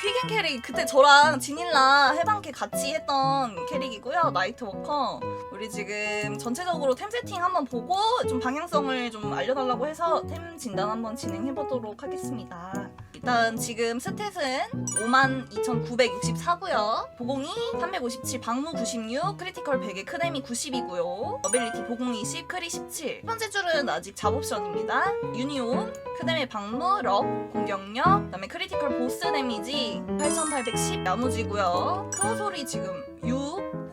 휘겐 캐릭 그때 저랑 지닐라 해방캐 같이 했던 캐릭이고요. 나이트워커. 우리 지금 전체적으로 템 세팅 한번 보고 좀 방향성을 좀 알려달라고 해서 템 진단 한번 진행해 보도록 하겠습니다. 일단 지금 스탯은 52,964고요. 보공이 357, 방무 96, 크리티컬 100에 크데미 90이고요. 어빌리티 보공 20, 크리 17. 첫 번째 줄은 아직 잡옵션입니다. 유니온, 크데미 방무, 럽, 공격력, 그다음에 크리티컬 보스 데미지 8,810 야무지고요. 크로솔이 지금 6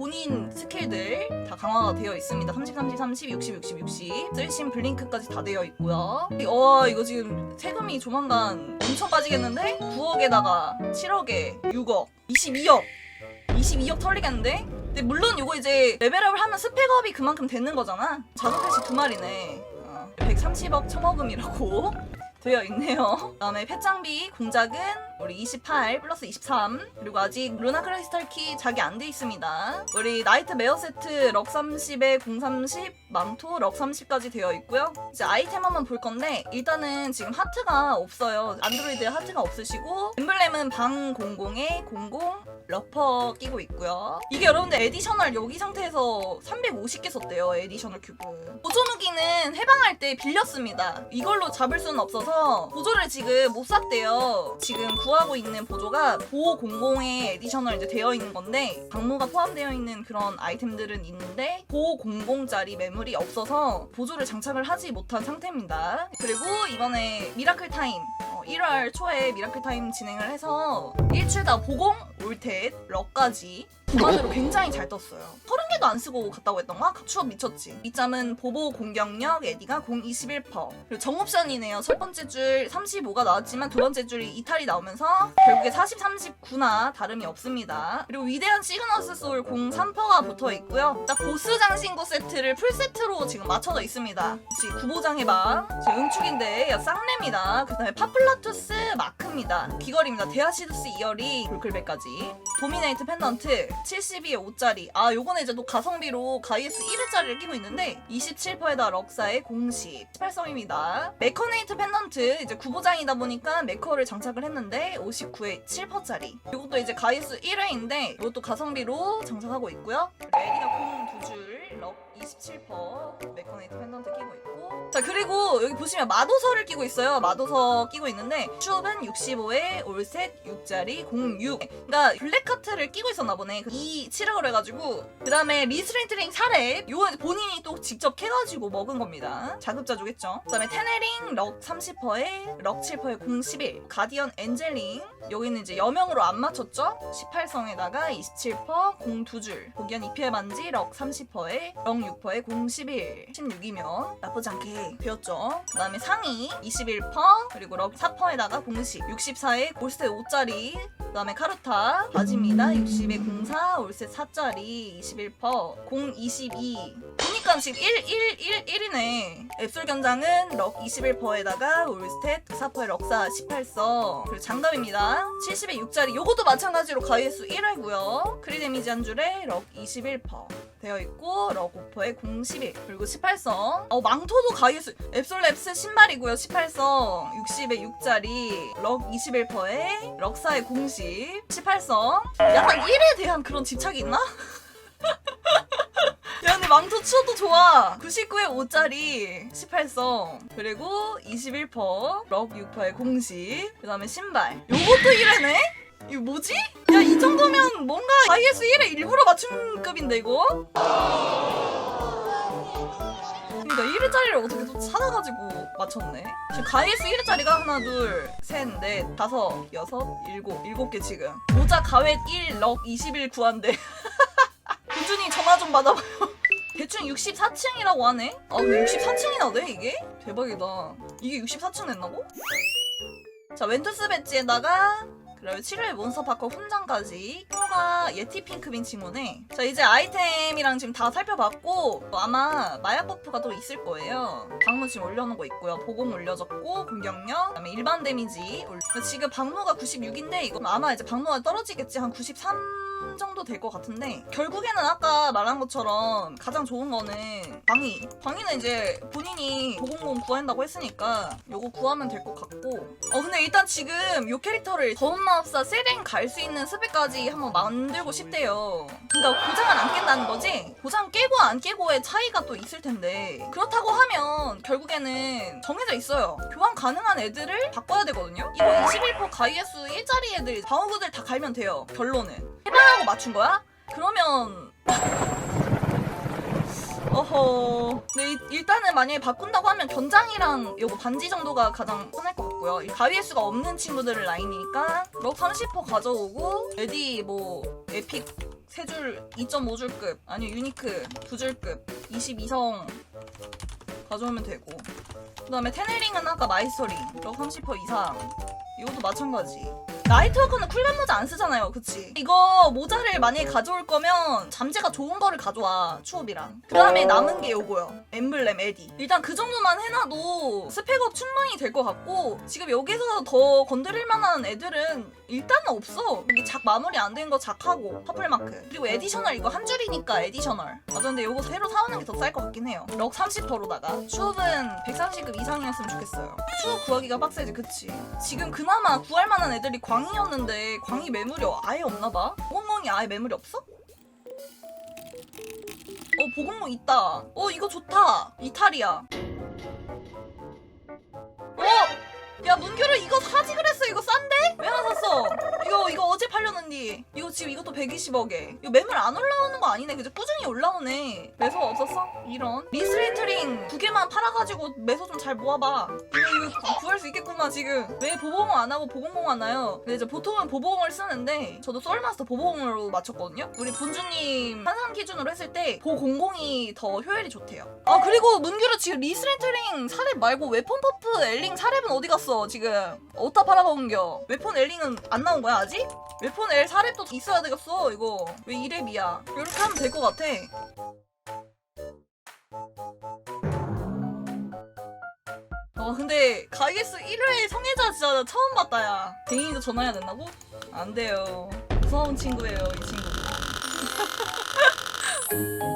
본인 스킬들 다 강화가 되어 있습니다. 30, 30, 30, 60, 60, 60. 쓸심 블링크까지 다 되어 있고요. 어 이거 지금 세금이 조만간 엄청 빠지겠는데? 9억에다가 7억에 6억, 22억, 22억 털리겠는데? 근데 물론 이거 이제 레벨업을 하면 스펙업이 그만큼 되는 거잖아. 자석 패시 두 마리네. 어, 130억 첨어금이라고 되어 있네요. 그다음에 펫장비 공작은 우리 28 플러스 23 그리고 아직 루나 크리스탈 키 자기 안 돼 있습니다. 우리 나이트 메어 세트 럭 30에 공 30 망토 럭 30까지 되어 있고요. 이제 아이템 한번 볼 건데 일단은 지금 하트가 없어요. 안드로이드에 하트가 없으시고 엠블렘은 방 00에 00 러퍼 끼고 있고요. 이게 여러분들 에디셔널 여기 상태에서 350개 썼대요. 에디셔널 큐브. 보조 무기는 해방할 때 빌렸습니다. 이걸로 잡을 수는 없어서 보조를 지금 못 샀대요. 지금 구하고 있는 보조가 보호 00에 에디셔널 이제 되어 있는 건데 방무가 포함되어 있는 그런 아이템들은 있는데 보호 00짜리 매물이 없어서 보조를 장착을 하지 못한 상태입니다. 그리고 이번에 미라클 타임 어, 1월 초에 미라클 타임 진행을 해서 일주일 다 보공, 올 텟, 럭까지 주만으로 굉장히 잘 떴어요. 30개도 안 쓰고 갔다고 했던가? 추억 미쳤지. 이 짬은 보보 공격력 에디가 공 21%. 그리고 정옵션이네요. 첫 번째 줄 35가 나왔지만 두 번째 줄이 이탈이 나오면서 결국에 40, 39나 다름이 없습니다. 그리고 위대한 시그너스 솔공 3%가 붙어 있고요. 딱 보스 장신구 세트를 풀세트로 지금 맞춰져 있습니다. 지금 구보장의 방, 지금 응축인데 야, 쌍랩니다. 그 다음에 파플라투스 마크입니다. 귀걸이입니다. 데아시드스 이어리 볼클백까지. 도미네이트 펜던트 72에 5짜리. 아 요거는 이제 또 가성비로 가이에스 1회짜리를 끼고 있는데 27%에다 럭사의 공식 18성입니다. 메커네이트 펜던트 이제 구보장이다 보니까 메커를 장착을 했는데 59에 7%짜리. 이것도 이제 가이에스 1회인데 이것도 가성비로 장착하고 있고요. 레디가 공 두줄 럭27% 메커네이트 펜던트 끼고 있고. 자 그리고 여기 보시면 마도서를 끼고 있어요. 마도서 끼고 있는데 슈업은 65에 올셋 6짜리 06 그러니까 블랙카트를 끼고 있었나 보네. 이 칠흑을 해가지고 그 다음에 4렙 요거 이제 본인이 또 직접 캐가지고 먹은 겁니다. 자급자족했죠. 그 다음에 테네링 럭 30%에 럭 7%에 011 가디언 엔젤링. 여기는 이제 여명으로 안 맞췄죠? 18성에다가 27% 02줄. 고견 EPL 반지 럭30% 에럭 6%에 011 16이면 나쁘지 않게 되었죠. 그 다음에 상의 21% 그리고 럭 4%에다가 공식 64에 골스테 5짜리. 그 다음에 카르타. 바지입니다. 60에 04 올셋 4짜리. 21% 022 지금 1, 1, 1, 1이네. 앱솔 견장은 럭 21%에다가 올스탯 4%에 럭사 18성 그리고 장갑입니다. 70에 6짜리 요것도 마찬가지로 가이에스 1회고요. 크리 데미지 한 줄에 럭 21% 되어 있고 럭 5%에 011 그리고 18성 어 망토도 가이에스 앱솔랩스 신발이고요 18성 60에 6짜리 럭 21%에 럭사의 공식 18성 약간 1에 대한 그런 집착이 있나? 야 근데 망토 추어도 좋아 99에 5짜리 18성 그리고 21%럭 6%의 공식 그 다음에 신발 요것도 1회네? 이거 뭐지? 야 이 정도면 뭔가 IS 1에 일부러 맞춘 급인데 이거? 그러니까 1회짜리를 어떻게 또 찾아가지고 맞췄네 지금 가이에스 1회짜리가 하나 둘셋넷 다섯 여섯 일곱 일곱 개 지금 모자 가웨 1럭 21 구한대 꾸준히 전화 좀 받아봐요. 대충 64층이라고 하네? 아, 64층이나 돼, 이게? 대박이다. 이게 64층 냈나고? 자, 웬투스 배지에다가 그리고 7회 몬스터 파커 훈장까지 표가 예티 핑크빈 친구네 자 이제 아이템이랑 지금 다 살펴봤고 아마 마약 버프가 또 있을 거예요 방무 지금 올려놓은 거 있고요 보공 올려졌고 공격력 그다음에 일반 데미지 올- 지금 방무가 96인데 이거 아마 이제 방무가 떨어지겠지 한 93 반 정도 될 것 같은데 결국에는 아까 말한 것처럼 가장 좋은 거는 광희 광희는 이제 본인이 보공공 구한다고 했으니까 요거 구하면 될 것 같고. 어 근데 일단 지금 요 캐릭터를 저음마법사 세랭 갈 수 있는 스펙까지 한번 만들고 싶대요. 그러니까 고장을 안 깬다는 거지? 고장 깨고 안 깨고의 차이가 또 있을 텐데. 그렇다고 하면 결국에는 정해져 있어요. 교환 가능한 애들을 바꿔야 되거든요. 이거 21% 가이에스 1짜리 애들 방어구들 다 갈면 돼요. 결론은. 해방하고 맞춘 거야? 그러면 어허. 네, 이- 일단은 만약에 바꾼다고 하면 견장이랑 요거 반지 정도가 가장 편할 것 같고요. 이 가위의 수가 없는 친구들을 라인이니까 럭 30% 가져오고 레디 뭐 에픽 세 줄 2.5줄급 아니 유니크 두 줄급 22성 가져오면 되고 그 다음에 테네링은 아까 마이스터링 럭30% 이상 이것도 마찬가지 나이트워크는 쿨감 모자 안 쓰잖아요 그치? 이거 모자를 만약에 가져올 거면 잠재가 좋은 거를 가져와 추업이랑. 그 다음에 남은 게 요거요. 엠블렘 에디. 일단 그 정도만 해놔도 스펙업 충분히 될 것 같고 지금 여기서 더 건드릴 만한 애들은 일단은 없어. 여기 작 마무리 안 된 거 작하고 퍼플마크. 그리고 에디셔널 이거 한 줄이니까 에디셔널. 맞아 근데 요거 새로 사오는 게 더 쌀 것 같긴 해요. 럭 30%로다가. 추업은 130급 이상이었으면 좋겠어요. 추업 구하기가 빡세지 그치? 지금 그나마 구할 만한 애들이 광이었는데 광이 매물이 아예 없나봐 보공몽이 아예 매물이 없어? 어 보공몽 있다 어 이거 좋다 이탈이야 어? 야 문규를 이거 사지 그랬어 이거 싼데? 왜 안 샀어? 이거 이거 어제 팔렸는데. 이거 지금 이것도 120억에. 이거 매물 안 올라오는 거 아니네. 그죠? 꾸준히 올라오네. 매수 없었어? 이런. 미스리트링 두 개만 팔아가지고 매수 좀 잘 모아봐. 이거 이거 구- 구할 수 있겠구만 지금. 왜 보보공 안 하고 보공공 하나요? 근데 이제 보통은 보보공을 쓰는데 저도 썰마스터 보보공으로 맞췄거든요? 우리 본주님 환산 기준으로 했을 때 보공공이 더 효율이 좋대요. 아 그리고 문규르 지금 리스렌트링 사렙 말고 웨폰 퍼프 엘링 사렙은 어디 갔어 지금? 어디다 팔아먹은겨? 웨폰 엘링은 안 나온 거야 알아야지? 웨폰 L 4렙도 있어야 되겠어 이거. 왜 2렙이야? 이렇게 하면 될 것 같아. 어 근데 가이게스 1회 성애자 진짜 처음 봤다 야. 대인이도 전화해야 된다고? 안 돼요. 무서운 친구예요 이 친구.